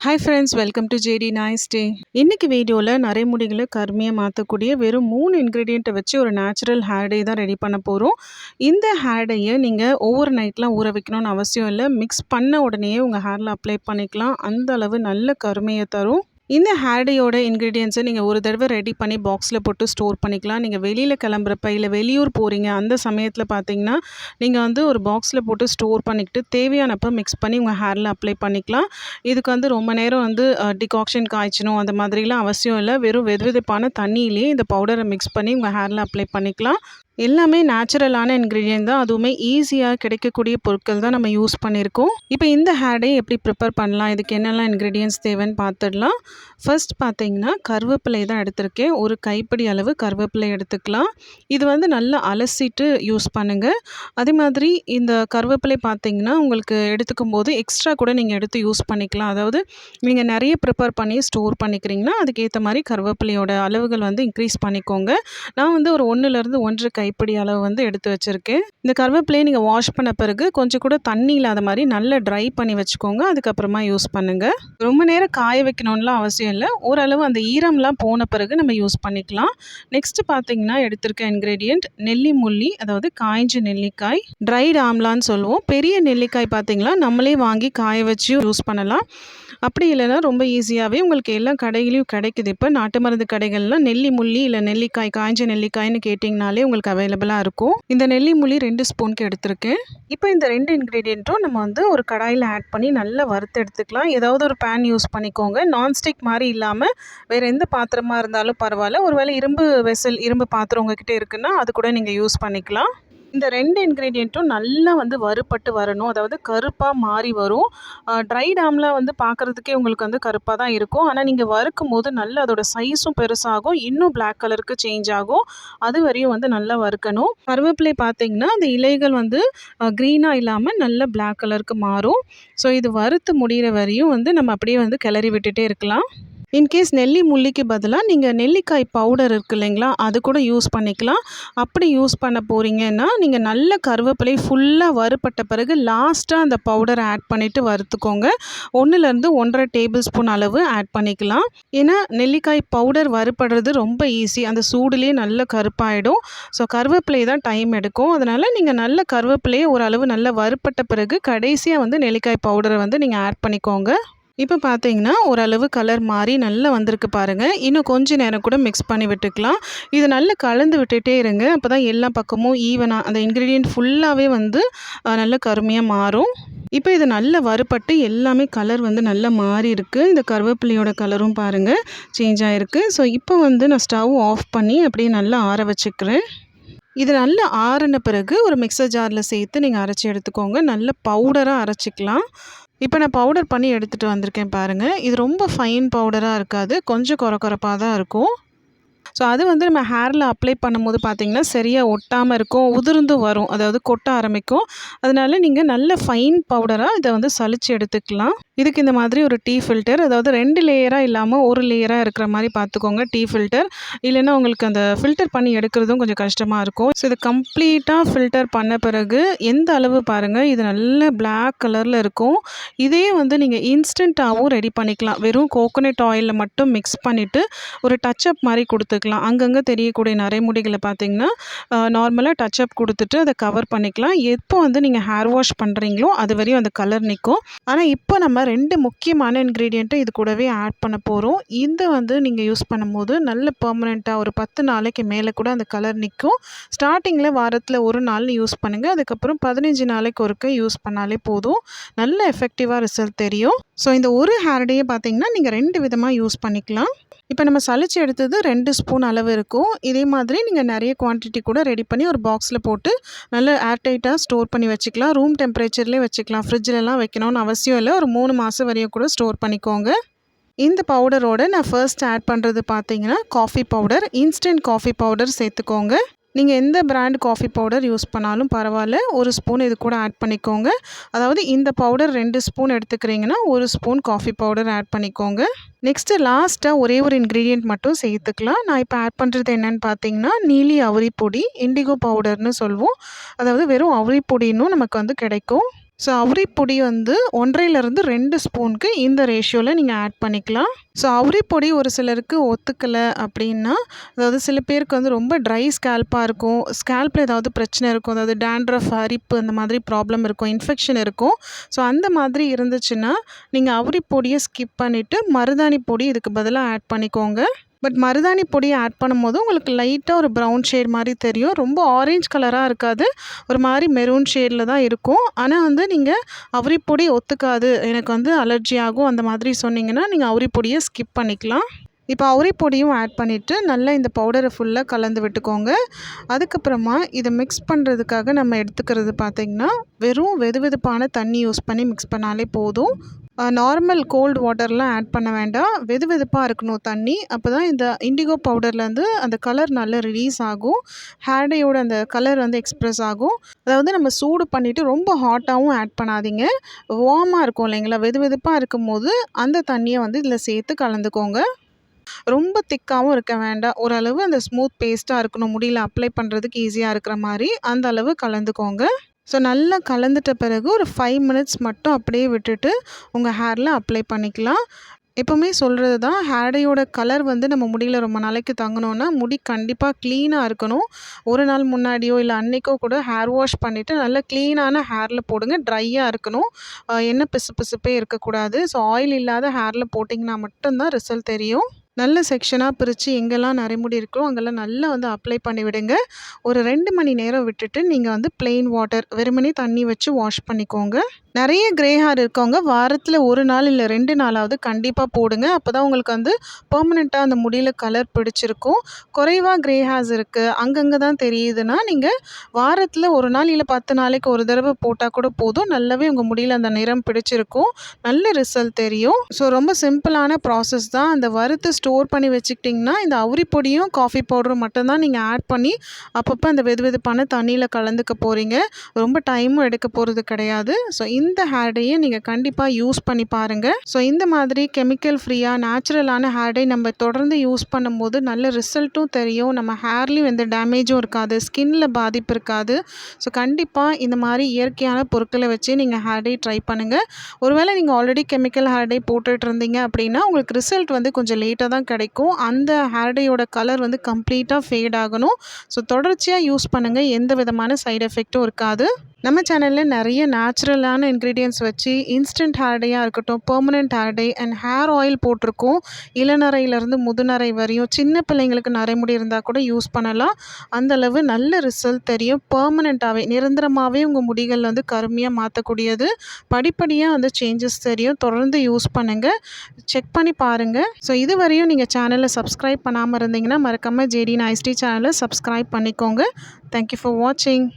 Hi friends welcome to J D nice day இன்னைக்கு வீடியோவில் நரைமுடிகளை கருமையை மாற்றக்கூடிய வெறும் மூணு இன்க்ரீடியண்ட்டை வச்சு ஒரு நேச்சுரல் ஹேர் டே தான் ரெடி பண்ண போகிறோம் இந்த ஹேர் டேயை நீங்கள் ஒவ்வொரு நைட்லாம் ஊற வைக்கணும்னு அவசியம் இல்லை. மிக்ஸ் பண்ண உடனேயே உங்கள் ஹேரில் அப்ளை பண்ணிக்கலாம். அந்த அளவு நல்ல கருமையை தரும். இந்த ஹேர்டேயோட இன்க்ரீடியன்ஸை நீங்கள் ஒரு தடவை ரெடி பண்ணி பாக்ஸில் போட்டு ஸ்டோர் பண்ணிக்கலாம். நீங்கள் வெளியில் கிளம்புறப்ப இல்லை வெளியூர் போகிறீங்க அந்த சமயத்தில் பார்த்தீங்கன்னா நீங்கள் வந்து ஒரு பாக்ஸில் போட்டு ஸ்டோர் பண்ணிக்கிட்டு தேவையானப்போ மிக்ஸ் பண்ணி உங்கள் ஹேரில் அப்ளை பண்ணிக்கலாம். இதுக்கு வந்து ரொம்ப நேரம் வந்து டிகாக்ஷன் காய்ச்சணும் அந்த மாதிரிலாம் அவசியம் இல்லை. வெறும் வெது வெதுப்பான தண்ணியிலேயே இந்த பவுடரை மிக்ஸ் பண்ணி உங்கள் ஹேரில் அப்ளை பண்ணிக்கலாம். எல்லாமே நேச்சுரலான இன்க்ரீடியன்ட் தான். அதுவுமே ஈஸியாக கிடைக்கக்கூடிய பொருட்கள் தான் நம்ம யூஸ் பண்ணியிருக்கோம். இப்போ இந்த ஹேடை எப்படி ப்ரிப்பேர் பண்ணலாம்? இதுக்கு என்னெல்லாம் இன்க்ரீடியன்ட்ஸ் தேவைன்னு பார்த்துடலாம். ஃபர்ஸ்ட் பார்த்தீங்கன்னா கருவேப்பிலை தான் எடுத்திருக்கேன். ஒரு கைப்பிடி அளவு கருவேப்பிலை எடுத்துக்கலாம். இது வந்து நல்லா அலசிட்டு யூஸ் பண்ணுங்கள் அதே மாதிரி இந்த கருவேப்பிலை பார்த்தீங்கன்னா உங்களுக்கு எடுத்துக்கும் போது எக்ஸ்ட்ரா கூட நீங்கள் எடுத்து யூஸ் பண்ணிக்கலாம். அதாவது நீங்கள் நிறைய ப்ரிப்பேர் பண்ணி ஸ்டோர் பண்ணிக்கிறீங்கன்னா அதுக்கேற்ற மாதிரி கருவேப்பிலையோட அளவுகள் வந்து இன்க்ரீஸ் பண்ணிக்கோங்க. நான் வந்து ஒரு ஒன்றுலேருந்து ஒன்று கை கைப்பிடி அளவு வந்து எடுத்து வச்சுருக்கேன் இந்த கருவேப்பிலையை நீங்கள் வாஷ் பண்ண பிறகு கொஞ்சம் கூட தண்ணி இல்லாத மாதிரி நல்லா ட்ரை பண்ணி வச்சுக்கோங்க. அதுக்கப்புறமா யூஸ் பண்ணுங்கள் ரொம்ப நேரம் காய வைக்கணும்லாம் அவசியம் இல்லை. ஓரளவு அந்த ஈரம்லாம் போன பிறகு நம்ம யூஸ் பண்ணிக்கலாம். நெக்ஸ்ட்டு பார்த்தீங்கன்னா எடுத்திருக்க இன்க்ரீடியண்ட் நெல்லி முள்ளி அதாவது காய்ஞ்ச நெல்லிக்காய் ட்ரைட் ஆம்லான்னு சொல்லுவோம். பெரிய நெல்லிக்காய் பார்த்தீங்களா? நம்மளே வாங்கி காய வச்சு யூஸ் பண்ணலாம். அப்படி இல்லைன்னா ரொம்ப ஈஸியாகவே உங்களுக்கு எல்லா கடைகளையும் கிடைக்குது. இப்போ நாட்டு மருந்து கடைகள்லாம் நெல்லி முள்ளி இல்லை நெல்லிக்காய் காய்ஞ்ச நெல்லிக்காய்னு கேட்டிங்கனாலே உங்களுக்கு அவைலபிளாக இருக்கும். இந்த நெல்லி முள்ளி ரெண்டு ஸ்பூனுக்கு எடுத்திருக்கேன். இப்போ இந்த ரெண்டு இன்க்ரீடியண்ட்டும் நம்ம வந்து ஒரு கடாயில் ஆட் பண்ணி நல்லா வறுத்து எடுத்துக்கலாம். ஏதாவது ஒரு பேன் யூஸ் பண்ணிக்கோங்க. நான்ஸ்டிக் மாதிரி இல்லாமல் வேறு எந்த பாத்திரமாக இருந்தாலும் பரவாயில்ல. ஒருவேளை இரும்பு வெசல் இரும்பு பாத்திரம் உங்ககிட்ட இருக்குன்னா அது கூட நீங்கள் யூஸ் பண்ணிக்கலாம். இந்த ரெண்டு இன்க்ரீடியண்ட்டும் நல்லா வந்து வறுபட்டு வரணும். அதாவது கருப்பாக மாறி வரும். ட்ரை டேமில் வந்து பார்க்குறதுக்கே உங்களுக்கு வந்து கருப்பாக தான் இருக்கும். ஆனால் நீங்கள் வறுக்கும் போது நல்லா அதோட சைஸும் பெருசாகும். இன்னும் பிளாக் கலருக்கு சேஞ்ச் ஆகும். அது வரையும் வந்து நல்லா வறுக்கணும். கருவேப்பிலை பார்த்தீங்கன்னா அந்த இலைகள் வந்து க்ரீனாக இல்லாமல் நல்ல பிளாக் கலருக்கு மாறும். ஸோ இது வறுத்து முடிகிற வரையும் வந்து நம்ம அப்படியே வந்து கிளறி விட்டுட்டே இருக்கலாம். இன்கேஸ் நெல்லி முள்ளிக்கு பதிலாக நீங்கள் நெல்லிக்காய் பவுடர் இருக்குது இல்லைங்களா அது கூட யூஸ் பண்ணிக்கலாம். அப்படி யூஸ் பண்ண போகிறீங்கன்னா நீங்கள் நல்ல கருவேப்பிலை ஃபுல்லாக வறுப்பட்ட பிறகு லாஸ்ட்டாக அந்த பவுடரை ஆட் பண்ணிவிட்டு வறுத்துக்கோங்க. ஒன்றுலேருந்து ஒன்றரை டேபிள் ஸ்பூன் அளவு ஆட் பண்ணிக்கலாம். ஏன்னா நெல்லிக்காய் பவுடர் வறுப்படுறது ரொம்ப ஈஸி அந்த சூடுலேயே நல்ல கருப்பாயிடும். ஸோ கருவேப்பிலை தான் டைம் எடுக்கும். அதனால் நீங்கள் நல்ல கருவேப்பிலையை ஓரளவு நல்லா வறுப்பட்ட பிறகு கடைசியாக வந்து நெல்லிக்காய் பவுடரை வந்து நீங்கள் ஆட் பண்ணிக்கோங்க. இப்போ பார்த்தீங்கன்னா ஓரளவு கலர் மாறி நல்லா வந்திருக்கு பாருங்கள் இன்னும் கொஞ்சம் நேரம் கூட மிக்ஸ் பண்ணி விட்டுக்கலாம். இது நல்லா கலந்து விட்டுட்டே இருங்க. அப்போ தான் எல்லா பக்கமும் ஈவனாக அந்த இன்க்ரீடியன்ட் ஃபுல்லாகவே வந்து நல்லா கருமையாக மாறும். இப்போ இது நல்லா வறுபட்டு எல்லாமே கலர் வந்து நல்லா மாறி இருக்குது இந்த கருவேப்பிலையோட கலரும் பாருங்கள் சேஞ்ச் ஆகிருக்கு ஸோ இப்போ வந்து நான் ஸ்டவ் ஆஃப் பண்ணி அப்படியே நல்லா ஆற வச்சுக்கிறேன். இது நல்லா ஆறின பிறகு ஒரு மிக்சர் ஜாரில் சேர்த்து நீங்கள் அரைச்சி எடுத்துக்கோங்க. நல்ல பவுடராக அரைச்சிக்கலாம். இப்போ நான் பவுடர் பண்ணி எடுத்துகிட்டு வந்திருக்கேன் பாருங்கள் இது ரொம்ப ஃபைன் பவுடராக இருக்காது. கொஞ்சம் குறை குறைப்பாக தான் இருக்கும். ஸோ அது வந்து நம்ம ஹேரில் அப்ளை பண்ணும்போது பார்த்திங்கன்னா சரியாக ஒட்டாமல் இருக்கும் உதிர்ந்து வரும் அதாவது கொட்ட ஆரம்பிக்கும். அதனால நீங்கள் நல்ல ஃபைன் பவுடராக இதை வந்து சளிச்சு எடுத்துக்கலாம். இதுக்கு இந்த மாதிரி ஒரு டீ ஃபில்டர் அதாவது ரெண்டு லேயராக இல்லாமல் ஒரு லேயராக இருக்கிற மாதிரி பார்த்துக்கோங்க டீ ஃபில்டர் இல்லைன்னா உங்களுக்கு அந்த ஃபில்டர் பண்ணி எடுக்கிறதும் கொஞ்சம் கஷ்டமாக இருக்கும். ஸோ இது கம்ப்ளீட்டாக ஃபில்டர் பண்ண பிறகு எந்த அளவு பாருங்கள் இது நல்ல பிளாக் கலரில் இருக்கும். இதே வந்து நீங்கள் இன்ஸ்டண்ட்டாகவும் ரெடி பண்ணிக்கலாம். வெறும் கோகோனட் ஆயிலில் மட்டும் மிக்ஸ் பண்ணிவிட்டு ஒரு டச்சப் மாதிரி கொடுத்துக்கலாம். பண்ணிக்கலாம் அங்கங்கே தெரியக்கூடிய நரைமுடிகளை பார்த்தீங்கன்னா நார்மலாக டச்சப் கொடுத்துட்டு அதை கவர் பண்ணிக்கலாம். எப்போ வந்து நீங்கள் ஹேர் வாஷ் பண்ணுறீங்களோ அது வரையும் அந்த கலர் நிற்கும் ஆனால் இப்போ நம்ம ரெண்டு முக்கியமான இன்க்ரீடியண்ட்டை இது கூடவே ஆட் பண்ண போகிறோம் இந்த வந்து நீங்கள் யூஸ் பண்ணும்போது நல்ல பர்மனெண்ட்டாக ஒரு பத்து நாளைக்கு மேலே கூட அந்த கலர் நிற்கும் ஸ்டார்டிங்கில் வாரத்தில் ஒரு நாள் யூஸ் பண்ணுங்கள் அதுக்கப்புறம் பதினஞ்சு நாளைக்கு ஒருக்க யூஸ் பண்ணாலே போதும். நல்ல எஃபெக்டிவாக ரிசல்ட் தெரியும். ஸோ இந்த ஒரு ஹேர் டேயை பார்த்தீங்கன்னா நீங்கள் ரெண்டு விதமாக யூஸ் பண்ணிக்கலாம். இப்போ நம்ம சளிச்சு எடுத்தது ரெண்டு ஸ்பூன் அளவு இருக்கும். இதே மாதிரி நீங்கள் நிறைய குவான்டிட்டி கூட ரெடி பண்ணி ஒரு பாக்ஸில் போட்டு நல்லா ஏர்டைட்டாக ஸ்டோர் பண்ணி வச்சுக்கலாம். ரூம் டெம்பரேச்சர்லேயே வச்சுக்கலாம். ஃப்ரிட்ஜிலலாம் வைக்கணும்னு அவசியம் இல்லை. ஒரு மூணு மாதம் வரையும் கூட ஸ்டோர் பண்ணிக்கோங்க. இந்த பவுடரோட நான் ஃபர்ஸ்ட் ஆட் பண்ணுறது பார்த்தீங்கன்னா coffee powder instant coffee powder சேர்த்துக்கோங்க. நீங்கள் எந்த பிராண்ட் காஃபி பவுடர் யூஸ் பண்ணாலும் பரவாயில்ல. ஒரு ஸ்பூன் இது கூட ஆட் பண்ணிக்கோங்க. அதாவது இந்த பவுடர் ரெண்டு ஸ்பூன் எடுத்துக்கிறீங்கன்னா ஒரு ஸ்பூன் காஃபி பவுடர் ஆட் பண்ணிக்கோங்க. நெக்ஸ்ட்டு லாஸ்ட்டாக ஒரே ஒரு இன்க்ரீடியண்ட் மட்டும் சேர்த்துக்கலாம். நான் இப்போ ஆட் பண்ணுறது என்னென்னு பார்த்தீங்கன்னா நீலி அவரி பொடி இண்டிகோ பவுடர்னு சொல்லுவோம் அதாவது வெறும் அவரி பொடின்னும் நமக்கு வந்து கிடைக்கும். ஸோ அவுரி பொடி வந்து 1 2 ஸ்பூனுக்கு இந்த ரேஷியோவில் நீங்கள் ஆட் பண்ணிக்கலாம். ஸோ அவுரி பொடி ஒரு சிலருக்கு ஒத்துக்கலை அப்படின்னா அதாவது சில பேருக்கு வந்து ரொம்ப ட்ரை ஸ்கேல்ப்பாக இருக்கும். ஸ்கேல்ப்பில் ஏதாவது பிரச்சனை இருக்கும் அதாவது டேண்ட்ரஃப் அரிப்பு அந்த மாதிரி ப்ராப்ளம் இருக்கும் இன்ஃபெக்ஷன் இருக்கும். ஸோ அந்த மாதிரி இருந்துச்சுன்னா நீங்கள் அவுரி பொடியை ஸ்கிப் பண்ணிவிட்டு மருதாணி பொடி இதுக்கு பதிலாக ஆட் பண்ணிக்கோங்க. பட் மருதாணி பொடியை ஆட் பண்ணும்போது உங்களுக்கு லைட்டாக ஒரு ப்ரௌன் ஷேட் மாதிரி தெரியும். ரொம்ப ஆரஞ்ச் கலராக இருக்காது. ஒரு மாதிரி மெரூன் ஷேடில் தான் இருக்கும். ஆனால் வந்து நீங்கள் அவரி பொடி ஒத்துக்காது. எனக்கு வந்து அலர்ஜி ஆகும். அந்த மாதிரி சொன்னீங்கன்னா நீங்கள் அவரி பொடியை ஸ்கிப் பண்ணிக்கலாம். இப்போ அவுரி பொடியும் ஆட் பண்ணிவிட்டு நல்லா இந்த பவுடரை ஃபுல்லாக கலந்து விட்டுக்கோங்க. அதுக்கப்புறமா இதை மிக்ஸ் பண்ணுறதுக்காக நம்ம எடுத்துக்கிறது பார்த்திங்கன்னா வெறும் வெது வெதுப்பான தண்ணி யூஸ் பண்ணி மிக்ஸ் பண்ணாலே போதும். நார்மல் கோல்டு வாட்டர்லாம் ஆட் பண்ண வேண்டாம். வெது வெதுப்பாக இருக்கணும் தண்ணி. அப்போ தான் இந்த இண்டிகோ பவுடர்லேருந்து அந்த கலர் நல்லா ரிலீஸ் ஆகும். ஹேர்டேயோட அந்த கலர் வந்து எக்ஸ்ப்ரெஸ் ஆகும். அதாவது நம்ம சூடு பண்ணிவிட்டு ரொம்ப ஹாட்டாகவும் ஆட் பண்ணாதீங்க. வார்மாக இருக்கும் இல்லைங்களா? வெது வெதுப்பாக இருக்கும் போது அந்த தண்ணியை வந்து இதில் சேர்த்து கலந்துக்கோங்க. ரொம்ப திக்காகவும் இருக்க வேண்டாம். ஓரளவு அந்த ஸ்மூத் பேஸ்ட்டாக இருக்கணும். முடியல அப்ளை பண்ணுறதுக்கு ஈஸியாக இருக்கிற மாதிரி அந்த அளவு கலந்துக்கோங்க. ஸோ நல்லா கலந்துட்ட பிறகு ஒரு ஃபைவ் மினிட்ஸ் மட்டும் அப்படியே விட்டுட்டு உங்கள் ஹேரில் அப்ளை பண்ணிக்கலாம். எப்போவுமே சொல்கிறது தான் ஹேடையோட கலர் வந்து நம்ம முடியில் ரொம்ப நாளைக்கு தங்கணுன்னா முடி கண்டிப்பாக க்ளீனாக இருக்கணும். ஒரு நாள் முன்னாடியோ இல்லை அன்றைக்கோ கூட ஹேர் வாஷ் பண்ணிவிட்டு நல்லா க்ளீனான ஹேரில் போடுங்க ட்ரையாக இருக்கணும். என்ன பிசு பிசுப்பே இருக்கக்கூடாது. ஸோ ஆயில் இல்லாத ஹேரில் போட்டிங்கன்னா மட்டும்தான் ரிசல்ட் தெரியும். நல்ல செக்ஷனாக பிரித்து எங்கெல்லாம் நரைமுடி இருக்கோ அங்கெல்லாம் நல்லா வந்து அப்ளை பண்ணி விடுங்க. ஒரு ரெண்டு மணி நேரம் விட்டுட்டு நீங்கள் வந்து பிளெயின் வாட்டர் வெறுமனே தண்ணி வச்சு வாஷ் பண்ணிக்கோங்க. நிறைய கிரே ஹேர் இருக்கவங்க வாரத்தில் ஒரு நாள் இல்லை ரெண்டு நாளாவது கண்டிப்பாக போடுங்க. அப்போ தான் உங்களுக்கு வந்து பர்மனெண்ட்டாக அந்த முடியில் கலர் பிடிச்சிருக்கும். குறைவாக கிரே ஹேர்ஸ் இருக்குது அங்கங்கே தான் தெரியுதுன்னா நீங்கள் வாரத்தில் ஒரு நாள் இல்லை பத்து நாளைக்கு ஒரு தடவை போட்டால் கூட போதும். நல்லாவே உங்கள் முடியில் அந்த நிறம் பிடிச்சிருக்கும். நல்ல ரிசல்ட் தெரியும். ஸோ ரொம்ப சிம்பிளான ப்ராசஸ் தான். அந்த வறுத்து ஸ்டோர் பண்ணி வச்சுக்கிட்டிங்கன்னா இந்த அவுரி பொடியும் காஃபி பவுடரும் மட்டும்தான் நீங்கள் ஆட் பண்ணி அப்பப்போ அந்த வெது வெதுப்பான தண்ணியில் கலந்துக்க போகிறீங்க ரொம்ப டைமும் எடுக்க போகிறது கிடையாது. ஸோ இந்த ஹேர் டேயை நீங்கள் கண்டிப்பாக யூஸ் பண்ணி பாருங்கள் ஸோ இந்த மாதிரி கெமிக்கல் ஃப்ரீயாக நேச்சுரலான ஹேர் டே நம்ம தொடர்ந்து யூஸ் பண்ணும்போது நல்ல ரிசல்ட்டும் தெரியும். நம்ம ஹேர்லேயும் எந்த டேமேஜும் இருக்காது. ஸ்கின்னில் பாதிப்பு இருக்காது. ஸோ கண்டிப்பாக இந்த மாதிரி இயற்கையான பொருட்களை வச்சு நீங்கள் ஹேர் டே ட்ரை பண்ணுங்கள் ஒருவேளை நீங்கள் ஆல்ரெடி கெமிக்கல் ஹேர் டே போட்டுட்டு இருந்தீங்க அப்படின்னா உங்களுக்கு ரிசல்ட் வந்து கொஞ்சம் லேட்டாக தான் கிடைக்கும். அந்த ஹேர்டேயோட கலர் வந்து கம்ப்ளீட்டாக ஃபேட் ஆகணும். ஸோ தொடர்ச்சியாக யூஸ் பண்ணுங்கள் எந்த விதமான சைடு எஃபெக்ட்டும் இருக்காது. நம்ம சேனலில் நிறைய நேச்சுரலான இன்க்ரீடியன்ஸ் வச்சு இன்ஸ்டன்ட் ஹேர் டேயாக இருக்கட்டும் permanent hair dye and hair oil போட்டிருக்கோம். இளநரையிலேருந்து முதுநரை வரையும் சின்ன பிள்ளைங்களுக்கு நரைமுடி இருந்தால் கூட யூஸ் பண்ணலாம். அந்தளவு நல்ல ரிசல்ட் தெரியும். பெர்மனெண்ட்டாகவே நிரந்தரமாகவே உங்கள் முடிகள் வந்து கருமையாக மாற்றக்கூடியது படிப்படியாக வந்து சேஞ்சஸ் தெரியும். தொடர்ந்து யூஸ் பண்ணுங்கள் செக் பண்ணி பாருங்கள் ஸோ இதுவரையும் நீங்கள் சேனலை சப்ஸ்கிரைப் பண்ணாமல் இருந்தீங்கன்னா மறக்காமல் ஜேடி நைஸ்டி சேனலை சப்ஸ்கிரைப் பண்ணிக்கோங்க. தேங்க்யூ ஃபார் வாட்சிங்